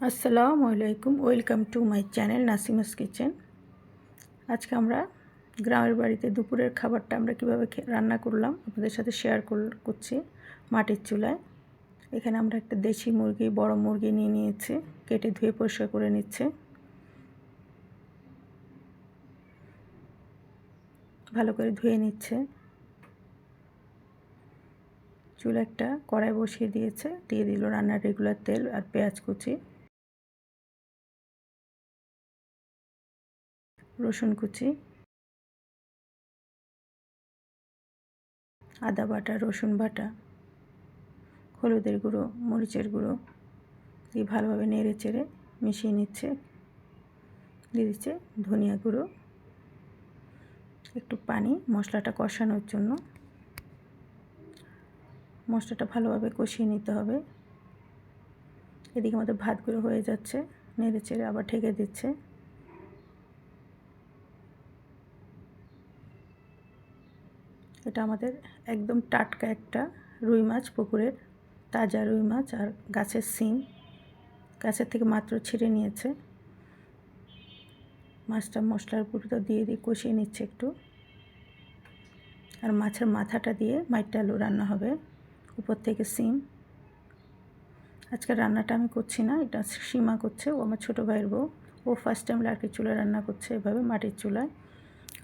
আসসালামু আলাইকুম, welcome to my channel Nasima's kitchen. আজকে আমরা গ্রামের বাড়িতে দুপুরের খাবারটা আমরা কীভাবে রান্না করলাম আপনাদের সাথে শেয়ার করছি মাটির চুলায়। এখানে আমরা একটা দেশি মুরগি, বড় মুরগি নিয়ে নিয়েছি, কেটে ধুয়ে পরিষ্কার করে নিচ্ছে। ভালো করে ধুয়ে নিচ্ছে। চুলা একটা কড়াই বসিয়ে দিয়েছে, দিয়ে দিল রান্নার রেগুলার তেল আর পেঁয়াজ কুচি। রসুন কুচি, আদা বাটা, রসুন বাটা, হলুদের গুঁড়ো, মরিচের গুঁড়ো, দিয়ে ভালোভাবে নেড়ে চেড়ে মিশিয়ে নিচ্ছে। দিয়ে দিচ্ছে ধনিয়া গুঁড়ো, একটু পানি, মশলাটা কষানোর জন্য। মশলাটা ভালোভাবে কষিয়ে নিতে হবে। এদিকে আমাদের ভাতগুলো হয়ে যাচ্ছে, নেড়ে চেড়ে আবার ঢেকে দিচ্ছে। এটা আমাদের একদম টাটকা একটা রুই মাছ, পুকুরের তাজা রুই মাছ আর গাছের সিম। গাছের থেকে মাত্র ছিঁড়ে নিয়েছে। মাছটা মশলার পুরোটা দিয়ে দিয়ে কষিয়ে নিচ্ছে একটু। আর মাছের মাথাটা দিয়ে মাইটটা আলু রান্না হবে, উপর থেকে সিম। আজকে রান্নাটা আমি করছি না, এটা সীমা করছে, ও আমার ছোটো ভাইয়ের বউ। ও ফার্স্ট টাইম লার্কির চুলায় রান্না করছে এভাবে মাটির চুলায়।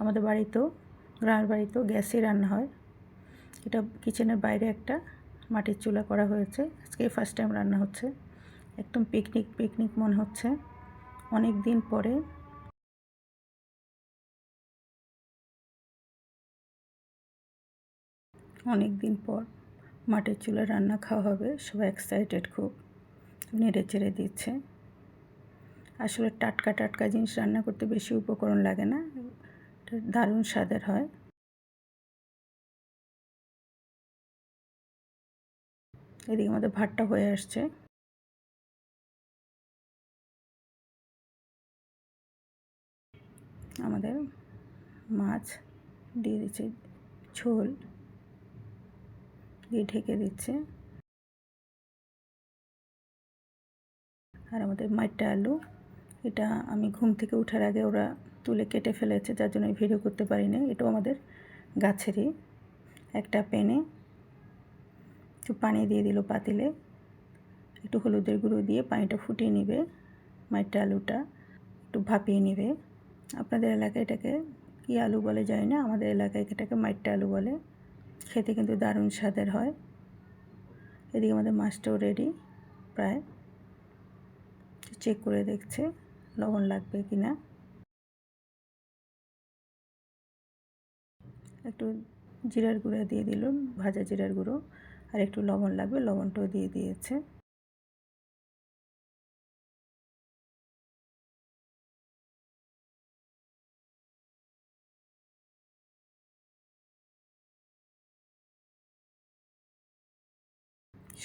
আমাদের বাড়িতেও গ্রামের বাড়িতেও গ্যাসে রান্না হয়। এটা কিচেনের বাইরে একটা মাটির চুলা করা হয়েছে। আজকে ফার্স্ট টাইম রান্না হচ্ছে। একদম পিকনিক পিকনিক মনে হচ্ছে। অনেক দিন পরে। অনেক দিন পর মাটির চুলা রান্না খাওয়া হবে। সবাই এক্সাইটেড খুব। নেড়ে চেড়ে দিচ্ছে। আসলে টাটকা টাটকা জিনিস রান্না করতে বেশি উপকরণ লাগে না। দারুণ স্বাদের হয়। এদিকে আমাদের ভাতটা হয়ে আসছে। আমাদের মাছ দিয়ে দিচ্ছে, ঝোল দিয়ে ঢেকে দিচ্ছে। আর আমাদের মাইটটা আলু, এটা আমি ঘুম থেকে উঠার আগে ওরা তুলে কেটে ফেলেছে, যার জন্য ভিডিও করতে পারিনি। এটাও আমাদের গাছেরই একটা পেনে। একটু পানি দিয়ে দিল পাতিলে। একটু হলুদের গুঁড়ো দিয়ে পানিটা ফুটিয়ে নেবে মাইটা আলুটা একটু ভাপিয়ে নেবে। আপনাদের এলাকায় এটাকে কী আলু বলে যায় না, আমাদের এলাকায় এটাকে মাইটটা আলু বলে। খেতে কিন্তু দারুণ স্বাদের হয়। এদিকে আমাদের মাছটাও রেডি প্রায়। চেক করে দেখছে, লবণ লাগবে কি না একটু জিরার গুঁড়া দিয়ে দিল, ভাজা জিরার গুঁড়ো, আর একটু লবণ লাগবে, লবণটাও দিয়ে দিয়েছে।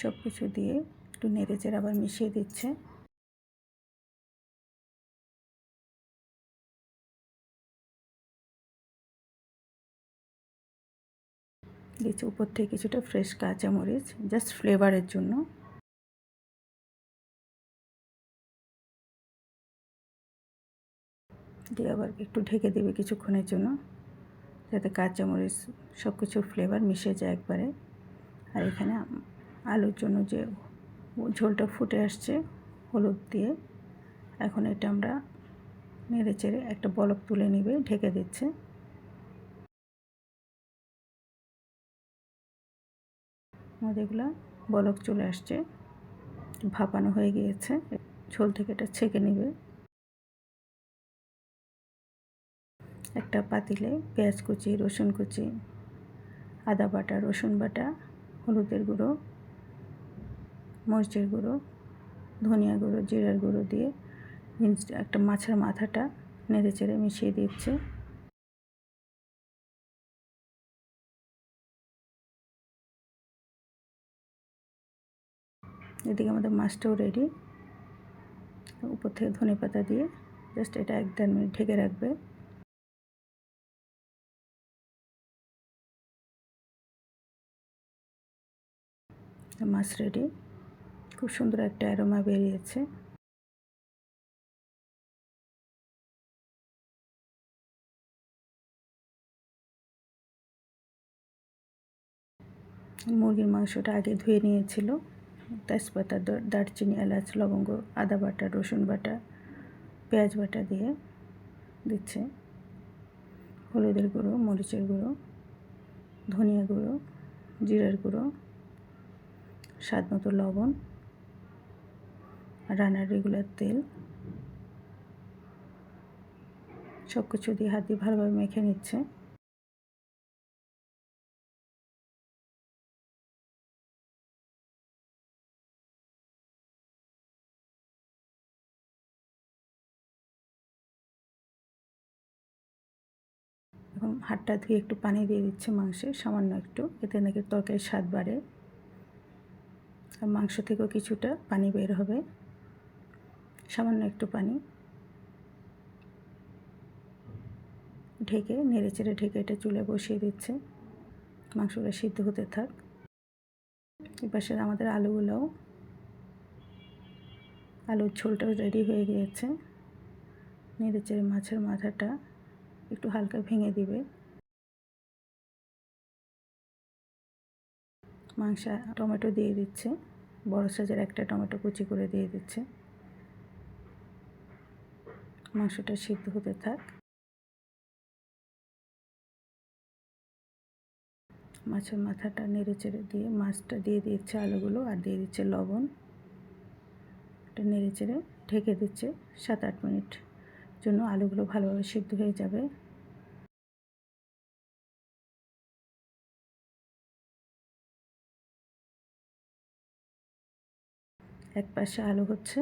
সব কিছু দিয়ে একটু নেড়ে চেড়ে আবার মিশিয়ে দিচ্ছে। দিয়েছি। উপর থেকে কিছুটা ফ্রেশ কাঁচামরিচ জাস্ট ফ্লেভারের জন্য। দিয়ে আবার একটু ঢেকে দেবে কিছুক্ষণের জন্য, যাতে কাঁচামরিচ সব কিছুর ফ্লেভার মিশে যায় একবারে। আর এখানে আলুর জন্য যে ঝোলটা ফুটে আসছে, হলুদ দিয়ে, এখন এটা আমরা নেড়ে চেড়ে একটা বলক তুলে নিবে, ঢেকে দিচ্ছে। এগুলো বলক চলে আসছে। ভাপানো হয়ে গিয়েছে। ঝোল থেকে এটা ছেঁকে নেবে। একটা পাতিলে পেঁয়াজ কুচি, রসুন কুচি, আদা বাটা, রসুন বাটা, হলুদের গুঁড়ো, মরিচের গুঁড়ো, ধনিয়া গুঁড়ো, জিরার গুঁড়ো দিয়ে একটা মাছের মাথাটা নেড়ে চেড়ে মিশিয়ে দিচ্ছে। এদিকে আমাদের মাছটাও রেডি উপর থেকে ধনে পাতা দিয়ে জাস্ট এটা এক দেড় মিনিট ঢেকে রাখবে। মাছ রেডি খুব সুন্দর একটা অ্যারোমা বেরিয়েছে। মুরগির মাংসটা আগে ধুয়ে নিয়েছিল। তেজপাতা দারচিনি, এলাচ, লবঙ্গ, আদা বাটা, রসুন বাটা, পেঁয়াজ বাটা দিয়ে দিচ্ছে। হলুদের গুঁড়ো, মরিচের গুঁড়ো, ধনিয়া গুঁড়ো, জিরার গুঁড়ো, স্বাদ মতো লবণ, রান্নার রেগুলার তেল। সব কিছু দিয়ে হাত দিয়ে ভালোভাবে মেখে নিচ্ছে। হাতটা ধুয়ে একটু পানি দিয়ে দিচ্ছে মাংসে, সামান্য একটু। এতে নাকি তরকারির স্বাদ বাড়ে। আর মাংস থেকেও কিছুটা পানি বের হবে। সামান্য একটু পানি। ঢেকে নেড়ে চেড়ে ঢেকে এটা চুলে বসিয়ে দিচ্ছে। মাংসটা সিদ্ধ হতে থাক। এপাশে আমাদের আলুগুলোও। আলুর ঝোলটাও রেডি হয়ে গিয়েছে। নেড়ে চেড়ে মাছের মাথাটা একটু হালকা ভেঙে দিবে। মাংসা টমেটো দিয়ে দিচ্ছে। বড় সাইজের একটা টমেটো কুচি করে দিয়ে দিচ্ছে। মাংসটা সিদ্ধ হতে থাক। মাছের মাথাটা নেড়ে চেড়ে দিয়ে মাছটা দিয়ে দিচ্ছে আলুগুলো আর দিয়ে দিচ্ছে লবণ। এটা নেড়ে চেড়ে ঢেকে দিচ্ছে সাত আট মিনিট। জন্য আলুগুলো ভালোভাবে সিদ্ধ হয়ে যাবে। এক পাশে আলু হচ্ছে,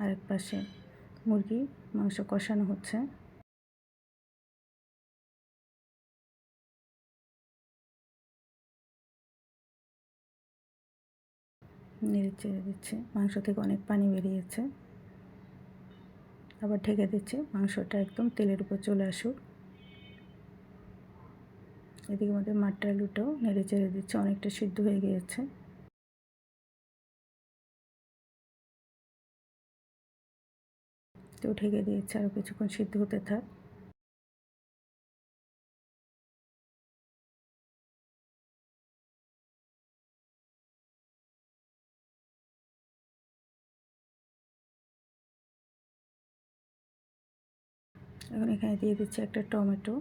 আর এক পাশে মুরগি মাংস কষানো হচ্ছে। নেড়ে চেড়ে দিচ্ছে, মাংস থেকে অনেক পানি বেরিয়েছে। আবার ঢেকে দিচ্ছি। মাংসটা একদম তেলের উপর চলে আসুক। এদিকে আমাদের মাট্টা আলুটাও নেড়ে চেড়ে দিচ্ছে, অনেকটা সিদ্ধ হয়ে গিয়েছে। তো ঢেকে দিয়েছে আরও কিছুক্ষণ সিদ্ধ হতে থাক। এখন এখানে দিয়ে দিচ্ছি একটা টমেটো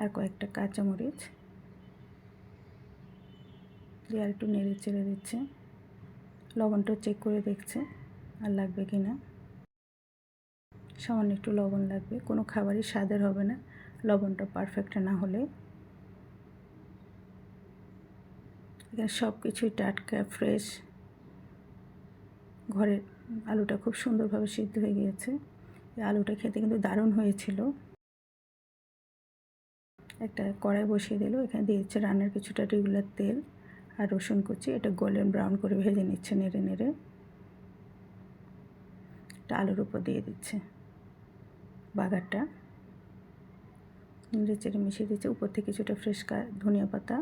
আর কয়েকটা কাঁচামরিচ। দিয়ে আর একটু নেড়ে চেড়ে দিচ্ছে। লবণটা চেক করে দেখছে আর লাগবে কি না। সামান্য একটু লবণ লাগবে, কোনো খাবারই স্বাদের হবে না, লবণটা পারফেক্ট না হলে। এখানে সব কিছুই টাটকা ফ্রেশ ঘরের আলুটা খুব সুন্দরভাবে সিদ্ধ হয়ে গিয়েছে। এই আলুটা খেতে কিন্তু দারুণ হয়েছিল। একটা কড়াই বসিয়ে দিল, এখানে দিয়েছে রান্নার কিছুটা রেগুলার তেল আর রসুন কুচি। এটা গোল্ডেন ব্রাউন করে ভেজে নিচ্ছে নেড়ে নেড়ে। এটা আলুর উপর দিয়ে দিচ্ছে বাগারটা। নেড়ে চেড়ে মিশিয়ে দিচ্ছে, উপর থেকে কিছুটা ফ্রেশ ধনিয়া পাতা।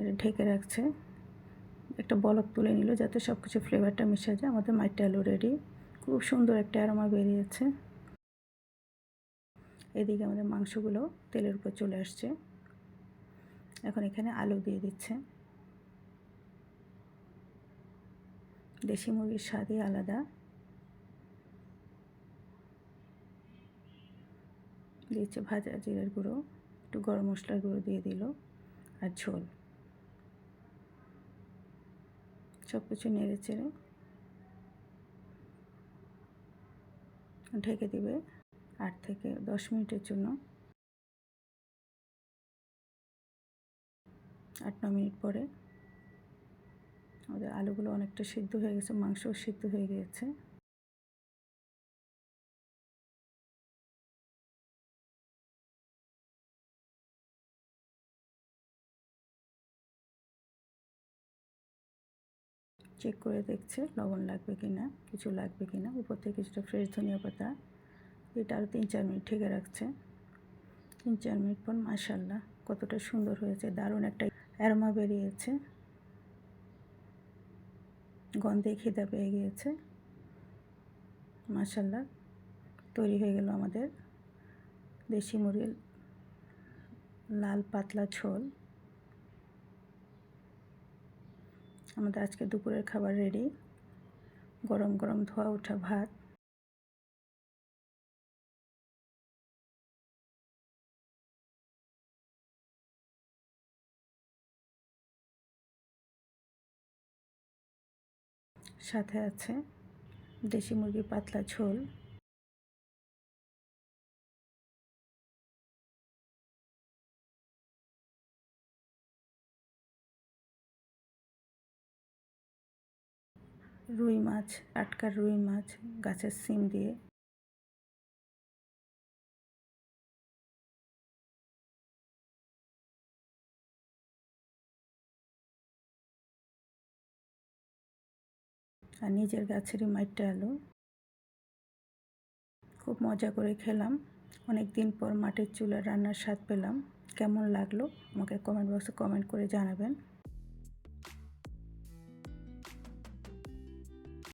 এটা ঢেকে রাখছে। একটা বলক তুলে নিল যাতে সব কিছু ফ্লেভারটা মিশে যায়। আমাদের মাইটা আলু রেডি খুব সুন্দর একটা অ্যারোমা বেরিয়েছে। এদিকে আমাদের মাংসগুলো তেলের উপর চলে আসছে। এখন এখানে আলু দিয়ে দিচ্ছে। দেশি মুরগির স্বাদই আলাদা। দিয়েছে ভাজা জিরার গুঁড়ো, একটু গরম মশলার গুঁড়ো দিয়ে দিল, আর ঝোল। সব কিছু নেড়ে চেড়ে ঢেকে দিবে আট থেকে দশ মিনিটের জন্য। আট, ন মিনিট পরে আমাদের আলুগুলো অনেকটা সিদ্ধ হয়ে গেছে, মাংসও সিদ্ধ হয়ে গিয়েছে চেক করে দেখছে লবণ লাগবে কি না, কিছু লাগবে কি না। উপর থেকে কিছুটা ফ্রেশ ধনিয়া পাতা, এটা আরও তিন চার মিনিট ঠেকে রাখছে। তিন চার মিনিট পর মাসাল্লাহ কতটা সুন্দর হয়েছে, দারুণ একটা অ্যারোমা বেরিয়েছে। গন্ধে খিদা পেয়ে গিয়েছে। মাসাল্লাহ তৈরি হয়ে গেল আমাদের দেশি মুরগির লাল পাতলা ঝোল। আমাদের আজকে দুপুরের খাবার রেডি গরম গরম ধোয়া ওঠা ভাত। সাথে আছে দেশি মুরগির পাতলা ঝোল। রুই মাছ, টাটকা রুই মাছ, গাছের সিম দিয়ে। আর নিজের গাছেরই মাইটটা আলু খুব মজা করে খেলাম। অনেক দিন পর মাটির চুলার রান্নার স্বাদ পেলাম। কেমন লাগল? আমাকে কমেন্ট বক্সে কমেন্ট করে জানাবেন।